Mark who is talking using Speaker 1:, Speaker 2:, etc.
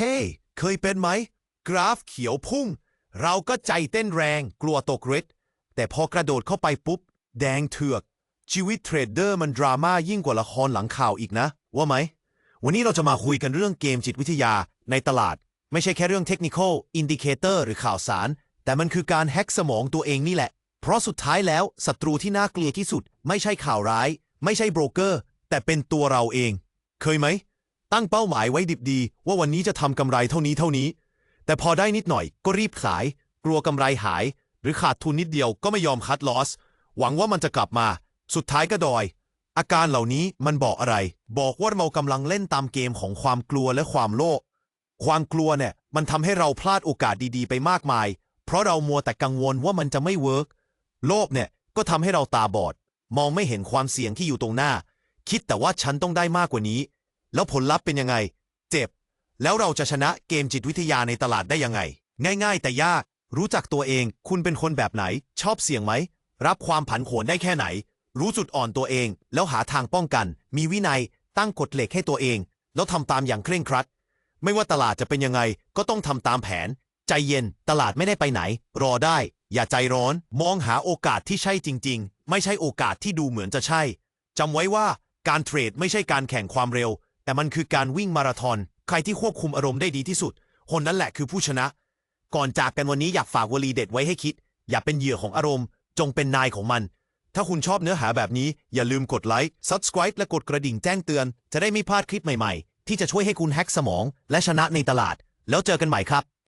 Speaker 1: เฮ้เคยเป็นไหม กราฟเขียวพุ่ง เราก็ใจเต้นแรง กลัวตกเรดแต่พอกระโดดเข้าไปปุ๊บ แดงเถือก ชีวิตเทรดเดอร์มันดราม่ายิ่งกว่าละครหลังข่าวอีกนะ ว่าไหม วันนี้เราจะมาคุยกันเรื่องเกมจิตวิทยาในตลาด ไม่ใช่แค่เรื่องเทคนิคอลอินดิเคเตอร์หรือข่าวสาร แต่มันคือการแฮ็กสมองตัวเองนี่แหละ เพราะสุดท้ายแล้วศัตรูที่น่าเกลียดที่สุด ไม่ใช่ข่าวร้าย ไม่ใช่โบรกเกอร์ แต่เป็นตัวเราเอง เคยไหม ตั้งเป้าหมายไว้ดิบดี ว่าวันนี้จะทำกำไรเท่านี้เท่านี้ แต่พอได้นิดหน่อยก็รีบขาย กลัวกำไรหาย หรือขาดทุนนิดเดียวก็ไม่ยอมคัดลอส หวังว่ามันจะกลับมา สุดท้ายก็ดอย อาการเหล่านี้มันบอกอะไร บอกว่าเรากำลังเล่นตามเกมของความกลัวและความโลภความกลัวเนี่ยมันทำให้เราพลาดโอกาสดีๆ ไปมากมาย เพราะเรามัวแต่กังวลว่ามันจะไม่เวิร์กโลภเนี่ยก็ทำให้เราตาบอด มองไม่เห็นความเสี่ยงที่อยู่ตรงหน้า คิดแต่ว่าฉันต้องได้มากกว่านี้ แล้วผลลัพธ์เป็นยังไง เจ็บ แล้วเราจะชนะเกมจิตวิทยาในตลาดได้ยังไง ง่าย ๆ แต่ยาก รู้จักตัวเอง คุณเป็นคนแบบไหน ชอบเสี่ยงไหม รับความผันผวนได้แค่ไหน รู้จุดอ่อนตัวเอง แล้วหาทางป้องกัน มีวินัย ตั้งกฎเหล็กให้ตัวเอง แล้วทำตามอย่างเคร่งครัด ไม่ว่าตลาดจะเป็นยังไง ก็ต้องทำตามแผน ใจเย็น ตลาดไม่ได้ไปไหน รอได้ อย่าใจร้อน มองหาโอกาสที่ใช่จริง ๆ ไม่ใช่โอกาสที่ดูเหมือนจะใช่จำไว้ว่าการเทรดไม่ใช่การแข่งความเร็ว แต่มันคือการวิ่งมาราธอน ใครที่ควบคุมอารมณ์ได้ดีที่สุด คนนั้นแหละคือผู้ชนะ ก่อนจากกันวันนี้อยากฝากวลีเด็ดไว้ให้คิด อย่าเป็นเหยื่อของอารมณ์ จงเป็นนายของมัน ถ้าคุณชอบเนื้อหาแบบนี้ อย่าลืมกดไลค์ subscribe และกดกระดิ่งแจ้งเตือน จะได้ไม่พลาดคลิปใหม่ๆ ที่จะช่วยให้คุณแฮ็กสมอง และชนะในตลาด แล้วเจอกันใหม่ครับ